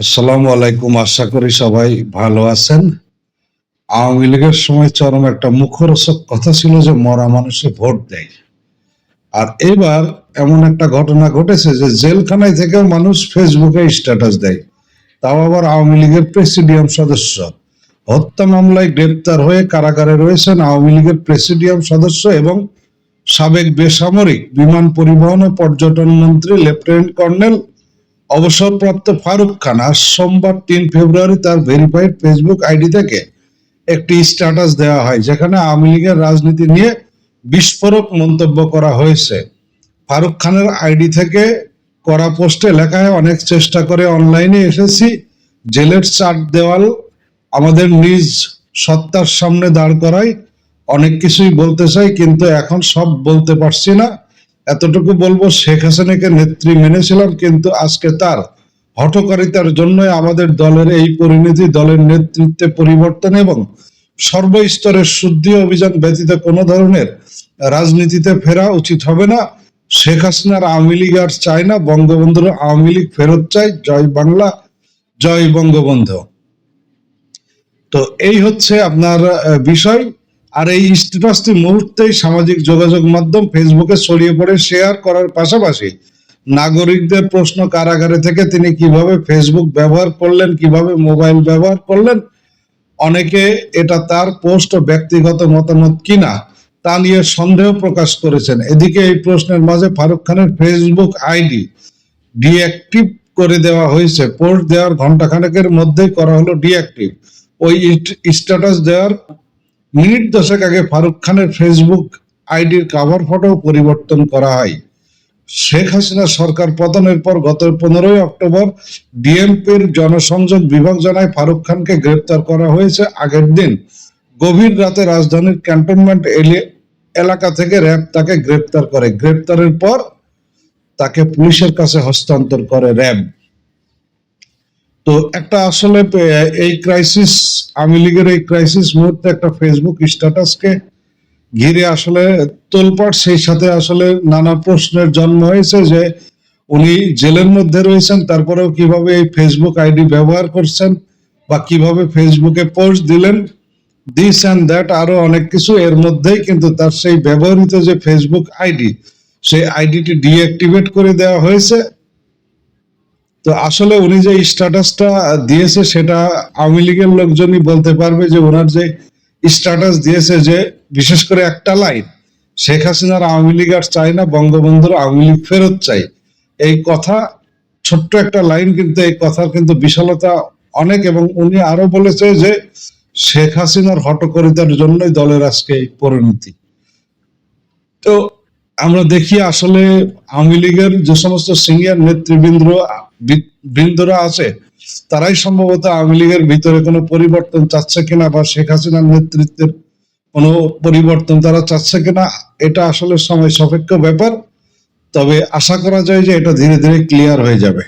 আসসালামু আলাইকুম, আশা করি সবাই ভালো আছেন। আওয়ামী লীগের সময় চরম একটা মুখরোচক কথা ছিল যে মরা মানুষে ভোট দেয়। আর এবার এমন একটা ঘটনা ঘটেছে যে জেলখানায় থেকেও মানুষ ফেসবুকে স্ট্যাটাস দেয়। তাও আবার আওয়ামী লীগের প্রেসিডিয়াম সদস্য। হত্যা মামলায় গ্রেপ্তার হয়ে কারাগারে রয়েছেন আওয়ামী লীগের প্রেসিডিয়াম সদস্য এবং সাবেক বেসামরিক বিমান পরিবহন ও পর্যটন মন্ত্রী লেফটেন্যান্ট কর্নেল অবসরপ্রাপ্ত ফারুক খান আজ সোমবার তিন ফেব্রুয়ারি তার ভেরিফাইড ফেসবুক আইডি থেকে একটি স্ট্যাটাস দেওয়া হয়, যেখানে আওয়ামী লীগের রাজনীতি নিয়ে বিস্ফোরক মন্তব্য করা হয়েছে। ফারুক খানের আইডি থেকে করা পোস্টে লেখা হয়, অনেক চেষ্টা করে অনলাইনে এসেছি, জেলের চার দেওয়াল আমাদের নিজ সত্তার সামনে দাঁড় করাই অনেক কিছুই বলতে চাই, কিন্তু এখন সব বলতে পারছি না। এতটুকু বলব, শেখ হাসিনাকে নেত্রী মেনেছিলাম কিন্তু আজকে তার হঠকারিতার জন্যই আমাদের দলের এই পরিণতি, দলের নেতৃত্বে পরিবর্তন এবং সর্বস্তরের শুদ্ধি অভিযান ব্যতীত কোনো ধরনের রাজনীতিতে ফেরা উচিত হবে না। শেখ হাসিনার আওয়ামী লীগ আর চায় না, বঙ্গবন্ধুর আওয়ামী লীগ ফেরত চাই। জয় বাংলা, জয় বঙ্গবন্ধু। তো এই হচ্ছে আপনার বিষয়। আর এই স্ট্যাটাসটি মুহূর্তেই সামাজিক যোগাযোগ মাধ্যম ফেসবুকে ছড়িয়ে পড়ে শেয়ার করার পাশাপাশি নাগরিকদের প্রশ্ন কারাগারে থেকে তিনি কীভাবে ফেসবুক ব্যবহার করলেন, কীভাবে মোবাইল ব্যবহার করলেন, অনেকে এটা তার পোস্ট ও ব্যক্তিগত মতামত কিনা তা নিয়ে সন্দেহ প্রকাশ করেছেন। এদিকে এই প্রশ্নের মাঝে ফারুক খানের ফেসবুক আইডি ডিঅ্যাক্টিভ করে দেওয়া হয়েছে। পোস্ট দেওয়ার ঘন্টাখানেকের মধ্যেই করা হলো ডিঅ্যাক্টিভ। ওই স্ট্যাটাস দেওয়ার মিনিট দশেক আগে ফারুক খানের ফেসবুক আইডির কাভার ফটো পরিবর্তন করা হয়। শেখ হাসিনা সরকার পতনের পর গত পনেরোই অক্টোবর ডিএমপির জনসংযোগ বিভাগ জানায় ফারুক খানকে গ্রেপ্তার করা হয়েছে আগের দিন। গভীর রাতে রাজধানীর ক্যান্টনমেন্ট এলি- এলাকা থেকে র্যাব তাকে গ্রেপ্তার করে। গ্রেপ্তারের পর তাকে পুলিশের কাছে হস্তান্তর করে র্যাব। তো একটা আসলে এই ক্রাইসিস আওয়ামী লীগের এই ক্রাইসিস মুহূর্তে একটা ফেসবুক স্ট্যাটাসকে ঘিরে আসলে তোলপাট সেই সাথে আসলে নানা প্রশ্নের জন্ম হয়েছে যে উনি জেলের মধ্যে রয়েছেন, তারপরেও কীভাবে এই ফেসবুক আইডি ব্যবহার করছেন বা কীভাবে ফেসবুকে পোস্ট দিলেন দিস অ্যান্ড দ্যাট আরও অনেক কিছু, এর মধ্যেই কিন্তু তার সেই ব্যবহৃত যে ফেসবুক আইডি, সেই আইডিটি ডিঅ্যাক্টিভেট করে দেওয়া হয়েছে। তো আসলে উনি যে স্ট্যাটাসটা দিয়েছে সেটা আওয়ামী লীগের লোকজনই বলতে পারবে যে ওনার যে স্ট্যাটাস দিয়েছে যে বিশেষ করে একটা লাইন শেখ হাসিনার আওয়ামী লীগ আর চাই না, বঙ্গবন্ধুর আওয়ামী লীগ ফেরত চাই এই কথা, ছোট্ট একটা লাইন কিন্তু, এই কথার কিন্তু বিশালতা অনেক এবং উনি আরও বলেছে যে শেখ হাসিনার হটকরিতার জন্যই দলের আজকে এই পরিণতি। তো আমরা দেখি আসলে আওয়ামী লীগের যে সমস্ত সিনিয়র নেতৃবৃন্দ বৃন্দরা আছে, তারাই সম্ভবত আওয়ামী লীগের ভিতরে কোনো পরিবর্তন চাচ্ছে কিনা বা শেখ হাসিনার নেতৃত্বের কোনো পরিবর্তন তারা চাচ্ছে কিনা, এটা আসলে সময় সাপেক্ষ ব্যাপার। তবে আশা করা যায় যে এটা ধীরে ধীরে ক্লিয়ার হয়ে যাবে।